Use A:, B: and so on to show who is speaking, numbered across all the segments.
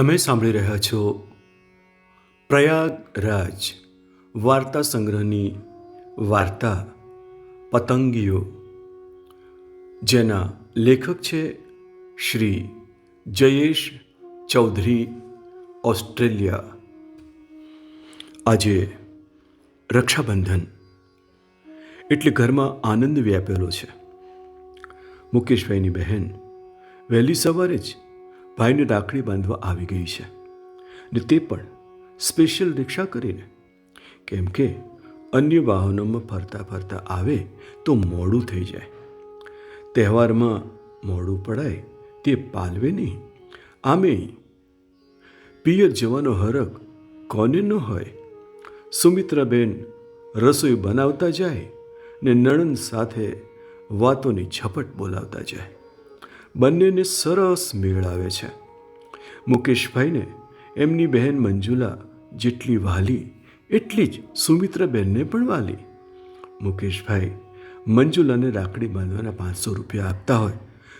A: તમે સાંભળી રહ્યા છો પ્રયાગરાજ વાર્તા સંગ્રહની વાર્તા પતંગીઓ, જેના લેખક છે શ્રી જયેશ ચૌધરી, ઓસ્ટ્રેલિયા. આજે રક્ષાબંધન એટલે ઘરમાં આનંદ વ્યાપેલો છે. મુકેશભાઈની બહેન વહેલી સવારે જ ભાઈને રાખડી બાંધવા આવી ગઈ છે. ને તે પણ સ્પેશિયલ રિક્ષા કરીને. કેમ કે અન્ય વાહનોમાં ફરતા ફરતા આવે તો મોડું થઈ જાય. તહેવારમાં મોડું પડાય તે પાલવે નહીં. આમે પિયર જવાનો હરક કોને ન હોય? સુમિત્રાબેન રસોઈ બનાવતા જાય ને નણંદ સાથે વાતોની ઝપટ બોલાવતા જાય. બંનેને સરસ મેળ આવે છે. મુકેશભાઈને એમની બહેન મંજુલા જેટલી વાલી, એટલી જ સુમિત્રાબેનને પણ વાલી. મુકેશભાઈ મંજુલાને રાખડી બાંધવાના પાંચસો રૂપિયા આપતા હોય,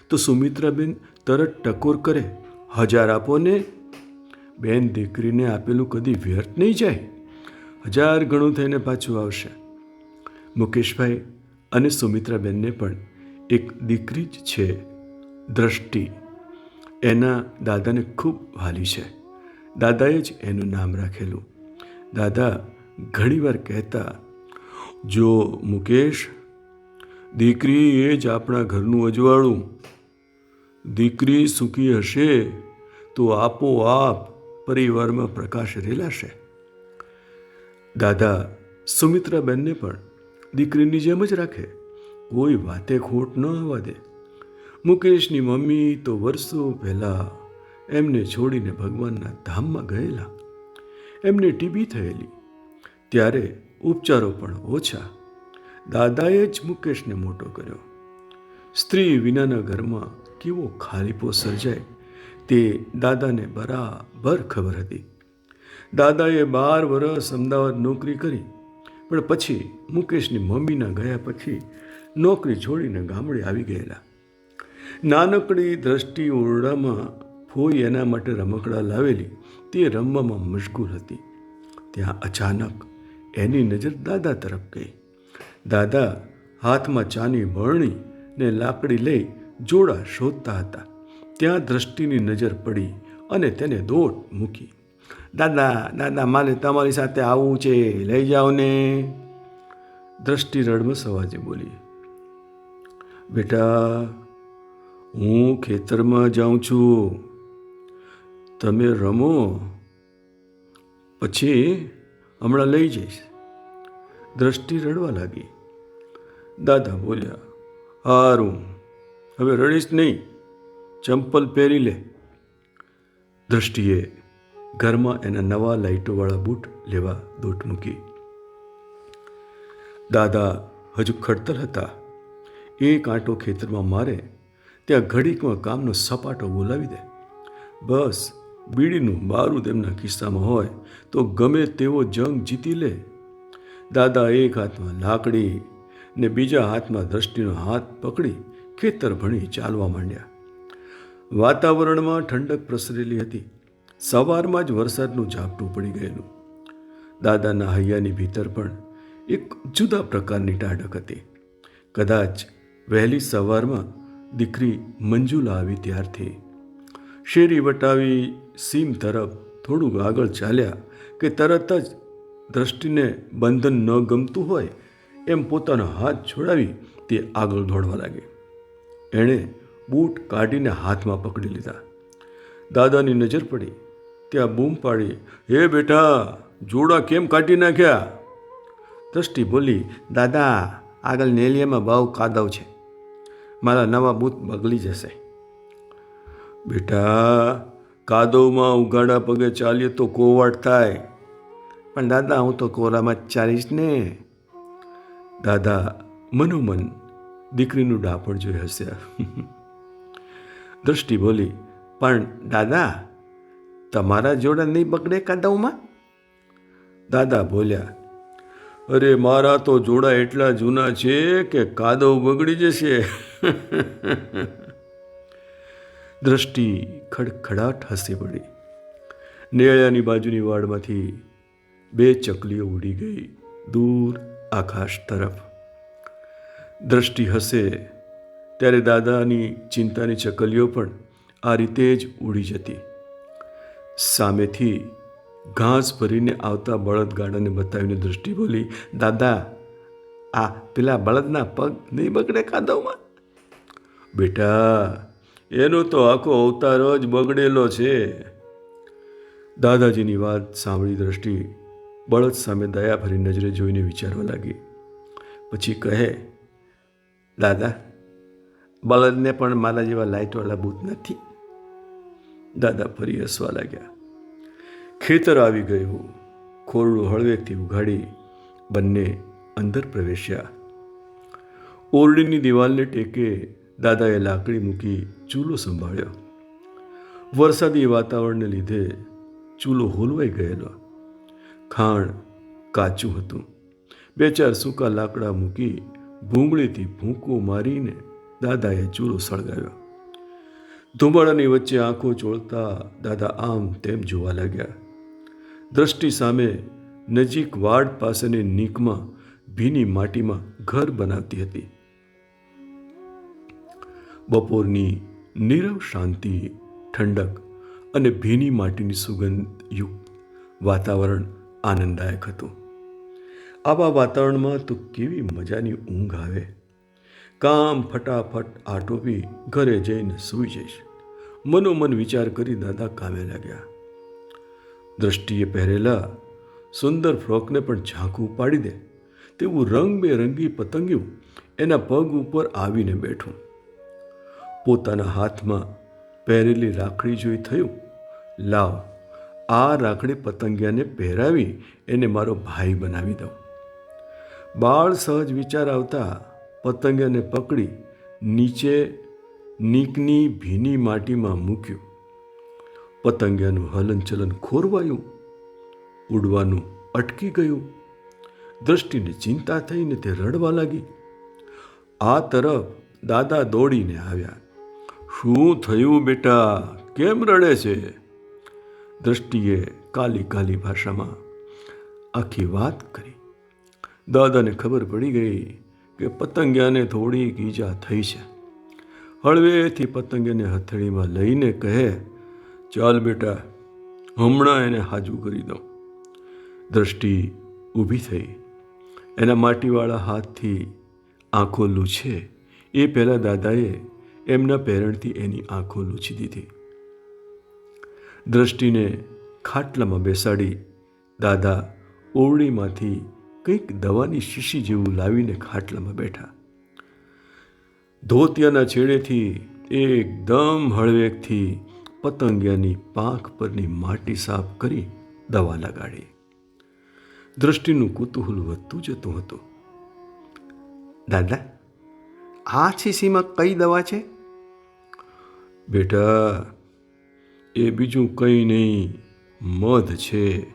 A: તો સુમિત્રાબેન તરત ટકોર કરે, હજાર આપો ને. બેન, દીકરીને આપેલું કદી વ્યર્થ નહીં જાય. હજાર ગણું થઈને પાછું આવશે. મુકેશભાઈ અને સુમિત્રાબેનને પણ એક દીકરી જ છે દ્રષ્ટિ. એના દાદાને ખૂબ વાલી છે. દાદાએ જ એનું નામ રાખેલું. દાદા ઘણીવાર કહેતા, જો મુકેશ, દીકરી એ જ આપણા ઘરનું અજવાળું. દીકરી સુખી હશે તો આપોઆપ પરિવારમાં પ્રકાશ રેલાશે. દાદા સુમિત્રાબેનને પણ દીકરીની જેમ જ રાખે. કોઈ વાતે ખોટ ન આવવા દે. મુકેશની મમ્મી તો વર્ષો પહેલાં એમને છોડીને ભગવાનના ધામમાં ગયેલા. એમને ટીબી થયેલી. ત્યારે ઉપચારો પણ ઓછા. દાદાએ જ મુકેશને મોટો કર્યો. સ્ત્રી વિનાના ઘરમાં કેવો ખાલીપો સર્જાય તે દાદાને બરાબર ખબર હતી. દાદાએ બાર વર્ષ અમદાવાદ નોકરી કરી, પણ પછી મુકેશની મમ્મીના ગયા પછી નોકરી છોડીને ગામડે આવી ગયેલા. નાનકડી દ્રષ્ટિ ઓરડામાં ફોઈ એના માટે રમકડા લાવેલી. તે રમવામાં મશગુલ હતી. ત્યાં અચાનક એની નજર દાદા તરફ ગઈ. દાદા હાથમાં ચાની બરણી ને લાકડી લઈ જોડા શોધતા હતા. ત્યાં દ્રષ્ટિની નજર પડી અને તેને દોટ મૂકી. દાદા દાદા, મારે તમારી સાથે આવવું છે. લઈ જાઓ ને. દ્રષ્ટિ રડમસ અવાજે બોલી, બેટા હું ખેતરમાં જાઉં છું. તમે રમો. પછી હમણાં લઈ જઈશ. દ્રષ્ટિ રડવા લાગી. દાદા બોલ્યા, હારું, હવે રડીશ નહીં. ચંપલ પહેરી લે. દ્રષ્ટિએ ઘરમાં એના નવા લાઇટોવાળા બૂટ લેવા દોટ મૂકી. દાદા હજુ ખડતર હતા. એ કાંટો ખેતરમાં મારે ત્યાં ઘડીકમાં કામનો સપાટો બોલાવી દે. બસ, બીડીનું બારું તેમના કિસ્સામાં હોય તો ગમે તેવો જંગ જીતી લે. દાદા એક હાથમાં લાકડી ને બીજા હાથમાં દ્રષ્ટિનો હાથ પકડી ખેતર ભણી ચાલવા માંડ્યા. વાતાવરણમાં ઠંડક પ્રસરેલી હતી. સવારમાં જ વરસાદનું ઝાપટું પડી ગયેલું. દાદાના હૈયાની ભીતર પણ એક જુદા પ્રકારની ટાઢક હતી. કદાચ વહેલી સવારમાં દીકરી મંજુલા આવી ત્યારથી. શેરી વટાવી સીમ તરફ થોડુંક આગળ ચાલ્યા કે તરત જ દ્રષ્ટિને બંધન ન ગમતું હોય એમ પોતાનો હાથ છોડાવી તે આગળ દોડવા લાગે. એણે બૂટ કાઢીને હાથમાં પકડી લીધા. દાદાની નજર પડી. ત્યાં બૂમ પાડી, હે બેટા, જોડા કેમ કાઢી નાખ્યા? દ્રષ્ટિ બોલી, દાદા, આગળ નેલિયામાં બહુ કાદવ છે. મારા નવા બૂથ બગડી જશે. બેટા, કાદવમાં ઉઘાડા પગે ચાલીએ તો કોવાટ થાય. પણ દાદા, હું તો કોરામાં જ ચાલીશ ને. દાદા મનોમન દીકરીનું ડાપણ જોઈ હસ્યા દ્રષ્ટિ બોલી, પણ દાદા, તમારા જોડા નહીં બગડે કાદવમાં? દાદા બોલ્યા, અરે, મારા તો જોડા એટલા જૂના છે કે કાદવ બગડી જશે. દ્રષ્ટિ ખડખડાટ હસી પડી નેળિયાની બાજુની વાડમાંથી બે ચકલીઓ ઉડી ગઈ દૂર આકાશ તરફ. દ્રષ્ટિ હસે ત્યારે દાદાની ચિંતાની ચકલીઓ પણ આ રીતે જ ઉડી જતી. સામેથી ઘાસ ભરીને આવતા બળદગાડાને બતાવીને દૃષ્ટિ બોલી, દાદા, આ પેલા બળદના પગ નહીં બગડે કાદવમાં બેટા, એનો તો આખો અવતાર જ બગડેલો છે. દાદાજીની વાત સાંભળી દ્રષ્ટિ બળદ સામે દયાભરી નજરે જોઈને વિચારવા લાગી. પછી કહે, દાદા, બળદને પણ મારા જેવા લાઇટવાળા બૂથ નથી. દાદા ફરી હસવા લાગ્યા. ખેતર આવી ગયું. ખોરડું હળવેકથી ઉઘાડી બંને અંદર પ્રવેશ્યા. ઓરડીની દિવાલને ટેકે દાદાએ લાકડી મૂકી ચૂલો સંભાળ્યો. વરસાદી વાતાવરણને લીધે ચૂલો હોલવાઈ ગયેલો. ખાણ કાચું હતું. બે ચાર સૂકા લાકડા મૂકી ભૂંગળીથી ભૂંકો મારીને દાદાએ ચૂલો સળગાવ્યો. ધુમાડાની વચ્ચે આંખો ચોળતા દાદા આમ તેમ જોવા લાગ્યા. દ્રષ્ટિ સામે નજીક વાડ પાસેની નીકમાં ભીની માટીમાં ઘર બનાવતી હતી. બપોરની નીરવ શાંતિ, ઠંડક અને ભીની માટીની સુગંધયુક્ત વાતાવરણ આનંદદાયક હતું. આવા વાતાવરણમાં તો કેવી મજાની ઊંઘ આવે. કામ ફટાફટ આટોપી ઘરે જઈને સૂઈ જઈશ. મનોમન વિચાર કરી દાદા કામે લાગ્યા. દ્રષ્ટિએ પહેરેલા સુંદર ફ્રોકને પણ ઝાંખું પાડી દે. તેવું રંગબેરંગી પતંગિયું એના પગ ઉપર આવીને બેઠું. પોતાના હાથમાં પહેરેલી રાખડી જોઈ થયું. લાવ, આ રાખડી પતંગિયાને પહેરાવી એને મારો ભાઈ બનાવી દઉં. બાળ સહજ વિચાર આવતા પતંગિયાને પકડી નીચે નીકની ભીની માટીમાં મૂક્યું. પતંગિયાનું હલનચલન ખોરવાયું. ઉડવાનું અટકી ગયું. દ્રષ્ટિને ચિંતા થઈને તે રડવા લાગી. આ તરફ દાદા દોડીને આવ્યા. શું થયું બેટા? કેમ રડે છે? દ્રષ્ટિએ કાલી કાલી ભાષામાં આખી વાત કરી. દાદાને ખબર પડી ગઈ કે પતંગિયાને થોડીક ઈજા થઈ છે. હળવેથી પતંગિયાને હથેળીમાં લઈને કહે, ચાલ બેટા, હમણાં એને હાજુ કરી દઉં. દ્રષ્ટિ ઊભી થઈ. એના માટીવાળા હાથથી આંખો લૂછે. એ પહેલાં દાદાએ એમના પેરણથી એની આંખો લૂછી દીધી. દ્રષ્ટિને ખાટલામાં બેસાડી દાદા ઓરડીમાંથી કંઈક દવાની શીશી જેવું લાવીને ખાટલામાં બેઠા. ધોતિયાના છેડેથી એકદમ હળવેકથી પતંગિયાની પાંખ પરની માટી સાફ કરી દવા લગાડી. દ્રષ્ટિનું કુતૂહલ વધતું જતું હતું. દાદા, આ શીશીમાં કઈ દવા છે? બેટા, એ બીજું કંઈ નહીં, મધ છે.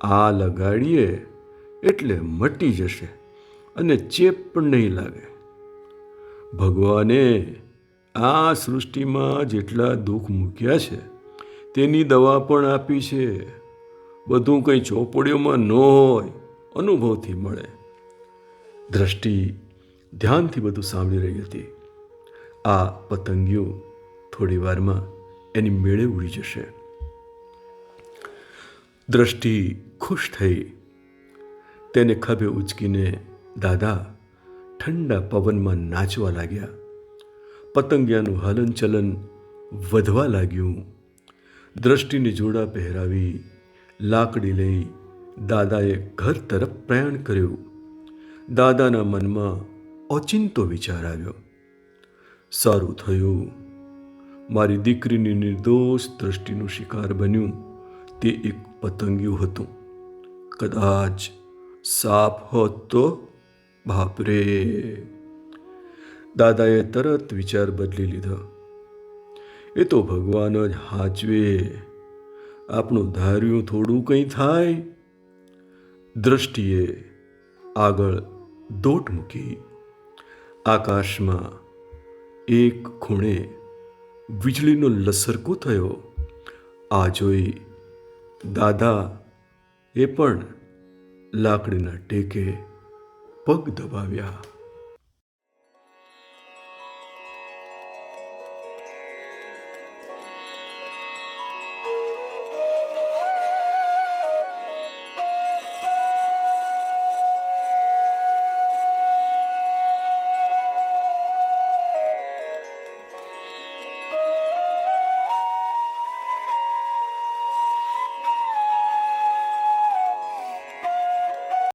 A: આ લગાડીએ એટલે મટી જશે અને ચેપ પણ નહીં લાગે. ભગવાને આ સૃષ્ટિમાં જેટલા દુઃખ મૂક્યા છે, તેની દવા પણ આપી છે. બધું કંઈ ચોપડીઓમાં ન હોય, અનુભવથી મળે. દ્રષ્ટિ ધ્યાનથી બધું સાંભળી રહી હતી. આ પતંગિયો થોડી વારમાં એની મેળે ઉડી જશે. દ્રષ્ટિ ખુશ થઈ. તેને ખભે ઉચકીને દાદા ઠંડા પવનમાં નાચવા લાગ્યા. પતંગિયાનું હલનચલન વધવા લાગ્યું. દ્રષ્ટિની જોડા પહેરાવી લાકડી લઈ દાદાએ ઘર તરફ પ્રયાણ કર્યું. દાદાના મનમાં ઓચિંતો વિચાર આવ્યો. સારું થયું. મારી દીકરીની નિર્દોષ દ્રષ્ટિનું શિકાર બન્યું. તે એક પતંગિયું હતું. કદાચ સાપ હોત? તો બાપરે! દાદાએ તરત વિચાર બદલી લીધો. એ તો ભગવાન જ હાચવે. આપણું ધાર્યું થોડું કંઈ થાય. દ્રષ્ટિએ આગળ દોટ મૂકી. આકાશમાં એક ખૂણે વીજળીનો લસરકો થયો? આ જોઈ દાદા એ પણ લાકડીના ટેકે પગ દબાવ્યા.